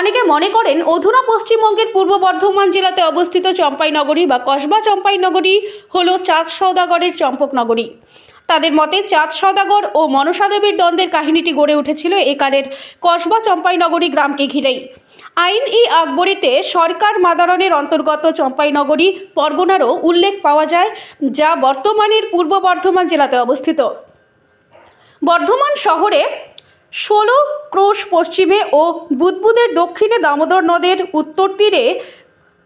অনেকে মনে করেন অধুনা পশ্চিমবঙ্গের পূর্ব বর্ধমান জেলাতে অবস্থিত চম্পাইনগরী বা কসবা চম্পাইনগরী হল চাঁদ সওদাগরের চম্পকনগরী তাদের মতে চাঁদ সওদাগর ও মনসা দেবীর দ্বন্দ্বের কাহিনীটি গড়ে উঠেছিল একালের কসবা চম্পাইনগরী গ্রামকে ঘিরেই। আইন ই আকবরীতে সরকার মাদারণের অন্তর্গত চম্পাইনগরী, পরগনারও উল্লেখ পাওয়া যায়, যা বর্তমানের পূর্ব বর্ধমান জেলাতে অবস্থিত। বর্ধমান শহরে ষোলো ক্রোশ পশ্চিমে ও বুদবুদের দক্ষিণে দামোদর নদের উত্তর তীরে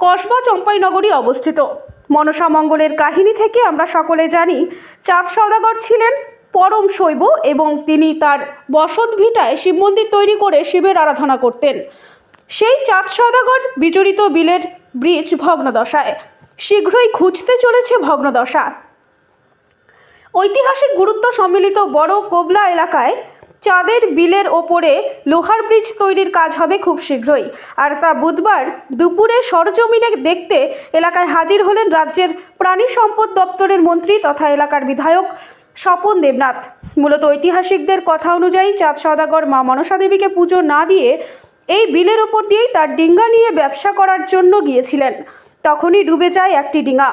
কসবা চম্পাইনগরী অবস্থিত। মনসা মঙ্গলের কাহিনী থেকে আমরা সকলে জানি, চাঁদ সওদাগর ছিলেন পরম শৈব এবং তিনি তার বসত ভিটায় শিব মন্দির তৈরি করে শিবের আরাধনা করতেন। সেই চাঁদ সওদাগর বিচরিত বিলের ব্রিজ ভগ্নদশায়। শীঘ্রই খুঁজতে চলেছে ভগ্নদশা। ঐতিহাসিক গুরুত্ব সম্মিলিত বড় কোবলা এলাকায় চাঁদের বিলের ওপরে লোহার ব্রিজ তৈরির কাজ হবে খুব শীঘ্রই। আর তা বুধবার দুপুরে সরজমিনে দেখতে এলাকায় হাজির হলেন রাজ্যের প্রাণী সম্পদ দপ্তরের মন্ত্রী তথা এলাকার বিধায়ক স্বপন দেবনাথ। মূলত ঐতিহাসিকদের কথা অনুযায়ী চাঁদ সদাগর মা মনসা দেবীকে পুজো না দিয়ে এই বিলের ওপর দিয়েই তার ডিঙ্গা নিয়ে ব্যবসা করার জন্য গিয়েছিলেন। তখনই ডুবে যায় একটি ডিঙা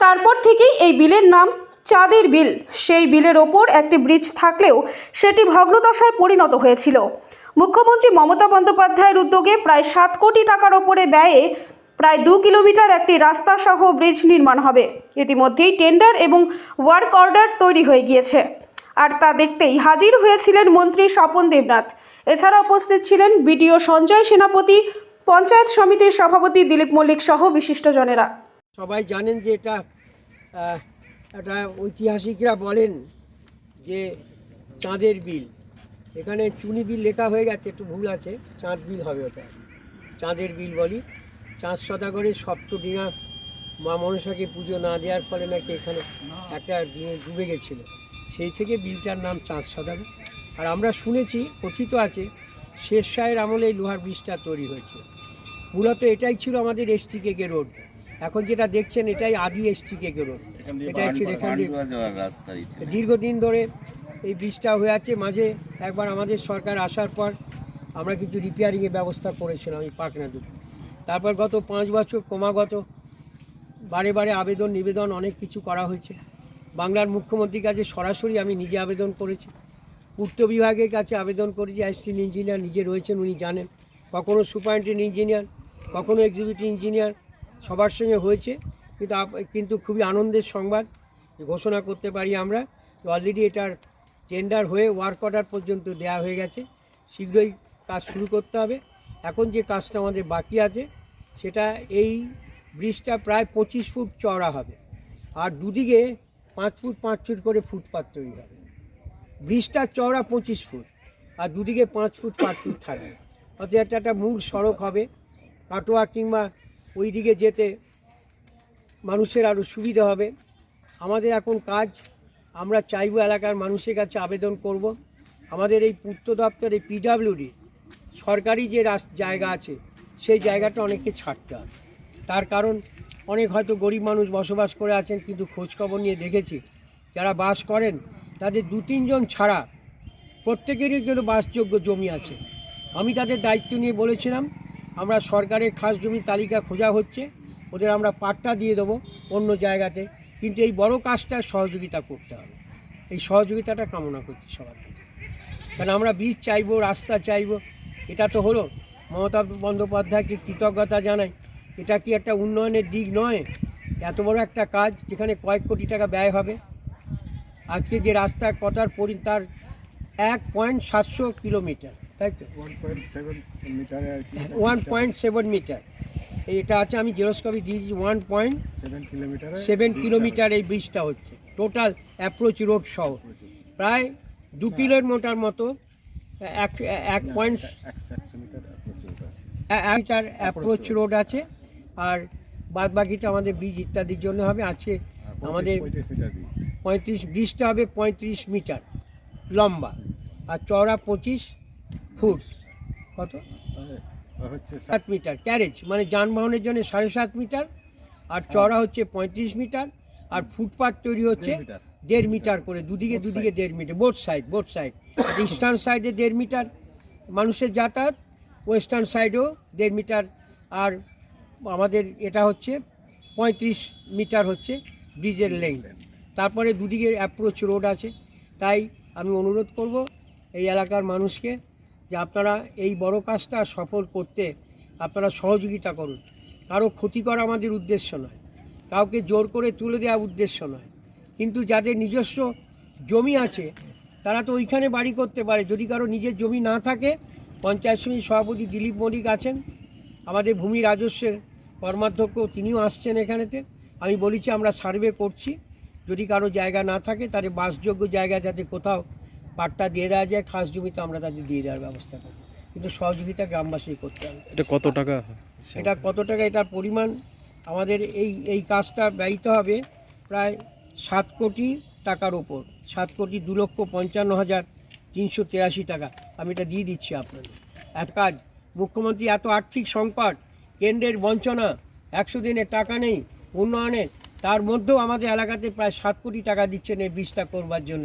তারপর থেকেই এই বিলের নাম চাঁদের বিল। সেই বিলের ওপর একটি ব্রিজ থাকলেও সেটি ভগ্নদশায় পরিণত হয়েছিল। মুখ্যমন্ত্রী মমতা বন্দ্যোপাধ্যায়ের উদ্যোগে প্রায় সাত কোটি টাকার ওপরে ব্যয়ে প্রায় দু কিলোমিটার একটি রাস্তা সহ ব্রিজ নির্মাণ হবে। ইতিমধ্যেই টেন্ডার এবং ওয়ার্ক অর্ডার তৈরি হয়ে গিয়েছে। আর তা দেখতেই হাজির হয়েছিলেন মন্ত্রী স্বপন দেবনাথ। এছাড়া উপস্থিত ছিলেন বিডিও সঞ্জয় সেনাপতি, পঞ্চায়েত সমিতির সভাপতি দিলীপ মল্লিক সহ বিশিষ্টজনেরা। সবাই জানেন যে এটা একটা ঐতিহাসিকরা বলেন যে চাঁদের বিল। এখানে চুনি বিল লেখা হয়ে গেছে, একটু ভুল আছে, চাঁদ বিল হবে ওটা। চাঁদের বিল বলি। চাঁদ সদাগরের সপ্তডিঙা মা মনসাকে পুজো না দেওয়ার ফলে নাকি এখানে একটা ডিঙে ডুবে গেছিল। সেই থেকে বিলটার নাম চাঁদ সদাগর। আর আমরা শুনেছি, কথিত আছে শেষ শাহের আমলে লোহার ব্রিজটা তৈরি হয়েছে। মূলত এটাই ছিল আমাদের এসটি কেকে রোড। এখন যেটা দেখছেন এটাই আদি এসটি কেকে রোড এটাই ছিল এখান দিয়ে। রাস্তায় ছিল দীর্ঘদিন ধরে এই ব্রিজটা হয়ে আছে। মাঝে একবার আমাদের সরকার আসার পর আমরা কিছু রিপেয়ারিংয়ের ব্যবস্থা করেছিলাম এই পাকনা দুটো। তারপর গত পাঁচ বছর ক্রমাগত বারে বারে আবেদন নিবেদন অনেক কিছু করা হয়েছে। বাংলার মুখ্যমন্ত্রীর কাছে সরাসরি আমি নিজে আবেদন করেছি। পূর্ত বিভাগের কাছে আবেদন করেছি। অ্যাসিস্ট্যান্ট ইঞ্জিনিয়ার নিজে রয়েছেন উনি জানেন। কখনো সুপারিনটেন্ডেন্ট ইঞ্জিনিয়ার কখনও এক্সিকিউটিভ ইঞ্জিনিয়ার সবার সঙ্গে হয়েছে, কিন্তু কিন্তু খুবই আনন্দের সংবাদ ঘোষণা করতে পারি আমরা। অলরেডি এটার টেন্ডার হয়ে ওয়ার্ক অর্ডার পর্যন্ত দেওয়া হয়ে গেছে। শীঘ্রই কাজ শুরু করতে হবে। এখন যে কাজটা আমাদের বাকি আছে, সেটা এই ব্রিজটা প্রায় পঁচিশ ফুট চওড়া হবে। আর দুদিকে পাঁচ ফুট পাঁচ ফুট করে ফুটপাত তৈরি হবে। ব্রিজটা চওড়া পঁচিশ ফুট, আর দুদিকে পাঁচ ফুট পাঁচ ফুট থাকবে। অর্থাৎ এটা একটা মূল সড়ক হবে। কাটোয়া কিংবা ওই দিকে যেতে মানুষের আরও সুবিধা হবে। আমাদের এখন কাজ, আমরা চাইব এলাকার মানুষের কাছে আবেদন করব। আমাদের এই পূর্ত দপ্তর পিডাব্লিউডি সরকারি যে জায়গা আছে, সেই জায়গাটা অনেককে ছাড়তে হবে। তার কারণ, অনেক হয়তো গরিব মানুষ বসবাস করে আছেন, কিন্তু খোঁজখবর নিয়ে দেখেছি, যারা বাস করেন, তাদের দু তিনজন ছাড়া প্রত্যেকেরই জন্য বাসযোগ্য জমি আছে। আমি তাদের দায়িত্ব নিয়ে বলেছিলাম আমরা সরকারের খাস জমি তালিকা খোঁজা হচ্ছে, ওদের আমরা পাট্টা দিয়ে দেবো অন্য জায়গাতে। কিন্তু এই বড় কাজটার সহযোগিতা করতে হবে। এই সহযোগিতাটা কামনা করছি সবার কারণ আমরা বীজ চাইব, রাস্তা চাইব, এটা তো হলো। মমতা বন্দ্যোপাধ্যায়কে কৃতজ্ঞতা জানাই। এটা কি একটা উন্নয়নের দিক নয়? এত বড় একটা কাজ যেখানে কয়েক কোটি টাকা ব্যয় হবে। আজকে যে রাস্তা কটার পরি, তার এক পয়েন্ট সাতশো কিলোমিটার। তাই তো? ওয়ান পয়েন্ট সেভেন মিটারে এটা আছে আমি জেরোস্কপি দিয়েছি ওয়ান পয়েন্ট সেভেন কিলোমিটার এই ব্রিজটা হচ্ছে। টোটাল অ্যাপ্রোচ রোড সহ। প্রায় দু কিলোমিটার মতো এক এক পয়েন্ট মিটার অ্যাপ্রোচ রোড আছে। আর বাদ বাকিটা আমাদের ব্রিজ ইত্যাদির জন্য হবে। আছে আমাদের মিটার দিয়ে পঁয়ত্রিশ ব্রিজটা হবে পঁয়ত্রিশ মিটার লম্বা। আর চওড়া পঁচিশ ফুট। কত? হচ্ছে সাত। মিটার। ক্যারেজ মানে যানবাহনের জন্য সাড়ে সাত মিটার আর চওড়া হচ্ছে পঁয়ত্রিশ মিটার আর ফুটপাথ তৈরি হচ্ছে দেড় মিটার। করে দুদিকে দুদিকে দেড় metre both side both side eastern সাইডে দেড় মিটার মানুষের যাতায়াত ওয়েস্টার্ন সাইডেও দেড় মিটার আর আমাদের এটা হচ্ছে পঁয়ত্রিশ মিটার হচ্ছে ব্রিজের লেন্থ তারপরে দুদিকে অ্যাপ্রোচ রোড আছে। তাই আমি অনুরোধ করব এই এলাকার মানুষকে যে আপনারা এই বড় কাজটা সফল করতে আপনারা সহযোগিতা করুন। কারও ক্ষতি করা আমাদের উদ্দেশ্য নয়। কাউকে জোর করে তুলে দেওয়া উদ্দেশ্য নয়। কিন্তু যাদের নিজস্ব জমি আছে, তারা তো ওইখানে বাড়ি করতে পারে। যদি কারও নিজের জমি না থাকে, পঞ্চায়েত সমিতি সভাপতি দিলীপ মল্লিক আছেন, আমাদের ভূমি রাজস্বের কর্মাধ্যক্ষ তিনিও আসছেন এখানেতে। আমি বলেছি আমরা সার্ভে করছি। যদি কারও জায়গা না থাকে তাহলে বাসযোগ্য জায়গা যাতে কোথাও পাট্টা দিয়ে দেওয়া যায় খাস জমিতে আমরা তাদের দিয়ে দেওয়ার ব্যবস্থা করি। কিন্তু সহযোগিতা গ্রামবাসী করতে হবে। এটা কত টাকা? এটা কত টাকা? এটার পরিমাণ আমাদের এই এই কাজটা ব্যয়িত হবে প্রায় সাত কোটি টাকার ওপর। সাত কোটি দু লক্ষ পঞ্চান্ন হাজার তিনশো তিরাশি টাকা। আমি এটা দিয়ে দিচ্ছি আপনাদের। এক কাজ মুখ্যমন্ত্রী এত আর্থিক সংকট কেন্দ্রের বঞ্চনা একশো দিনের টাকা নেই উন্নয়নের তার মধ্যেও আমাদের এলাকাতে প্রায় সাত কোটি টাকা দিচ্ছেন এই বীজটা করবার জন্য।